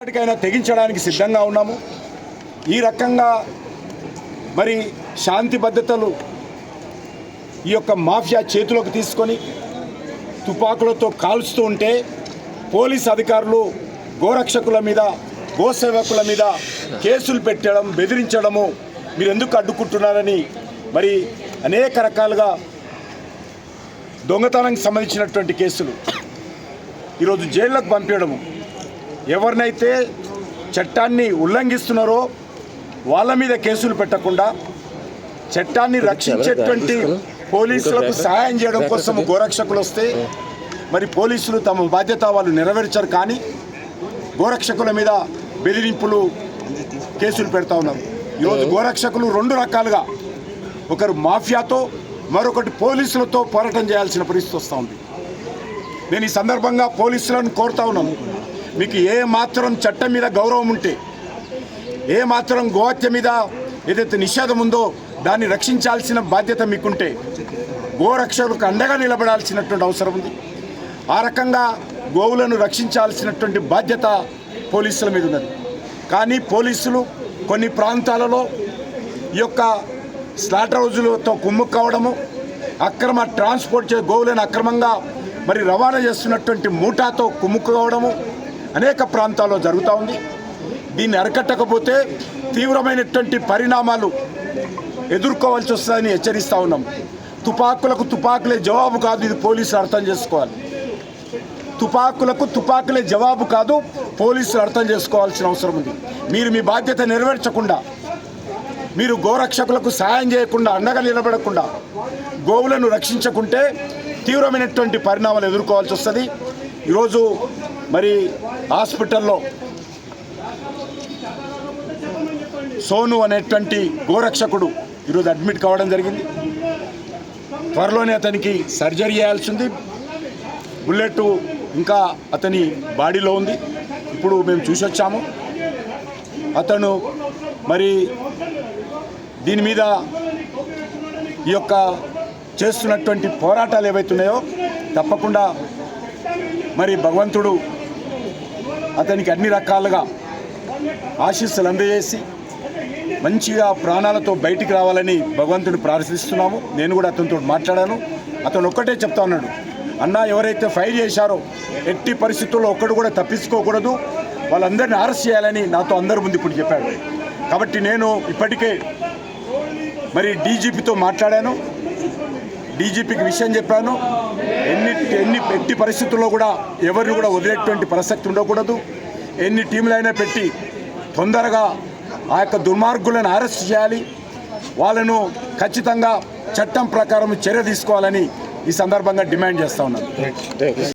ఎప్పటికైనా తెగించడానికి సిద్ధంగా ఉన్నాము. ఈ రకంగా మరి శాంతి భద్రతలు ఈ యొక్క మాఫియా చేతిలోకి తీసుకొని తుపాకులతో కాల్చుతూ ఉంటే పోలీస్ అధికారులు గోరక్షకుల మీద గోసేవకుల మీద కేసులు పెట్టడం బెదిరించడము మీరు ఎందుకు అడ్డుకుంటున్నారని మరి అనేక రకాలుగా దొంగతనానికి సంబంధించినటువంటి కేసులు. ఈరోజు జైళ్ళకు పంపించడము ఎవరినైతే చట్టాన్ని ఉల్లంఘిస్తున్నారో వాళ్ళ మీద కేసులు పెట్టకుండా చట్టాన్ని రక్షించేటువంటి పోలీసులకు సహాయం చేయడం కోసం గోరక్షకులు వస్తే మరి పోలీసులు తమ బాధ్యత వాళ్ళు నెరవేర్చారు కానీ గోరక్షకుల మీద బెదిరింపులు కేసులు పెడతా ఉన్నారు. ఈరోజు గోరక్షకులు రెండు రకాలుగా ఒకరు మాఫియాతో మరొకటి పోలీసులతో పోరాటం చేయాల్సిన పరిస్థితి వస్తూ ఉంది. నేను ఈ సందర్భంగా పోలీసులను కోరుతా ఉన్నాను. మీకు ఏ మాత్రం చట్టం మీద గౌరవం ఉంటే ఏ మాత్రం గోహత్య మీద ఏదైతే నిషేధం ఉందో దాన్ని రక్షించాల్సిన బాధ్యత మీకుంటే గోరక్షకులకు అండగా నిలబడాల్సినటువంటి అవసరం ఉంది. ఆ రకంగా గోవులను రక్షించాల్సినటువంటి బాధ్యత పోలీసుల మీద ఉన్నది. కానీ పోలీసులు కొన్ని ప్రాంతాలలో ఈ యొక్క స్లాటర్ హౌజులతో కుమ్ము కావడము అక్రమ ట్రాన్స్పోర్ట్ చే గోవులను అక్రమంగా మరి రవాణా చేస్తున్నటువంటి మూటాతో కుమ్ముక్కు కావడము అనేక ప్రాంతాల్లో జరుగుతూ ఉంది. దీన్ని అరికట్టకపోతే తీవ్రమైనటువంటి పరిణామాలు ఎదుర్కోవాల్సి వస్తుందని హెచ్చరిస్తూ ఉన్నాం. తుపాకులకు తుపాకులే జవాబు కాదు ఇది పోలీసులు అర్థం చేసుకోవాలి. తుపాకులకు తుపాకులే జవాబు కాదు పోలీసులు అర్థం చేసుకోవాల్సిన అవసరం ఉంది. మీరు మీ బాధ్యత నెరవేర్చకుండా మీరు గోరక్షకులకు సాయం చేయకుండా అండగా నిలబడకుండా గోవులను రక్షించకుంటే తీవ్రమైనటువంటి పరిణామాలు ఎదుర్కోవాల్సి వస్తుంది. ఈరోజు మరి హాస్పిటల్లో సోను అనేటువంటి గోరక్షకుడు ఈరోజు అడ్మిట్ కావడం జరిగింది. త్వరలోనే అతనికి సర్జరీ చేయాల్సి ఉంది బుల్లెట్ ఇంకా అతని బాడీలో ఉంది. ఇప్పుడు మేము చూసి వచ్చాము అతను మరి దీని మీద ఈ యొక్క చేస్తున్నటువంటి పోరాటాలు ఏవైతున్నాయో తప్పకుండా మరి భగవంతుడు అతనికి అన్ని రకాలుగా ఆశీస్సులు అందజేసి మంచిగా ప్రాణాలతో బయటికి రావాలని భగవంతుని ప్రార్థిస్తున్నాము. నేను కూడా అతనితో మాట్లాడాను. అతను ఒక్కటే చెప్తా ఉన్నాడు. అన్న ఎవరైతే ఫైర్ చేశారో ఎట్టి పరిస్థితుల్లో ఒక్కడు కూడా తప్పించుకోకూడదు. వాళ్ళందరినీ అరెస్ట్ చేయాలని నాతో అందరి ముందు ఇప్పుడు చెప్పాడు. కాబట్టి నేను ఇప్పటికే మరి డీజీపీతో మాట్లాడాను. డీజీపీకి విషయం చెప్పాను. ఎన్ని ఎన్ని ఎట్టి పరిస్థితుల్లో కూడా ఎవరిని కూడా వదిలేటువంటి ప్రసక్తి ఉండకూడదు. ఎన్ని టీంలైనా పెట్టి తొందరగా ఆ యొక్క దుర్మార్గులను అరెస్ట్ చేయాలి. వాళ్ళను ఖచ్చితంగా చట్టం ప్రకారం చర్య తీసుకోవాలని ఈ సందర్భంగా డిమాండ్ చేస్తా ఉన్నాను.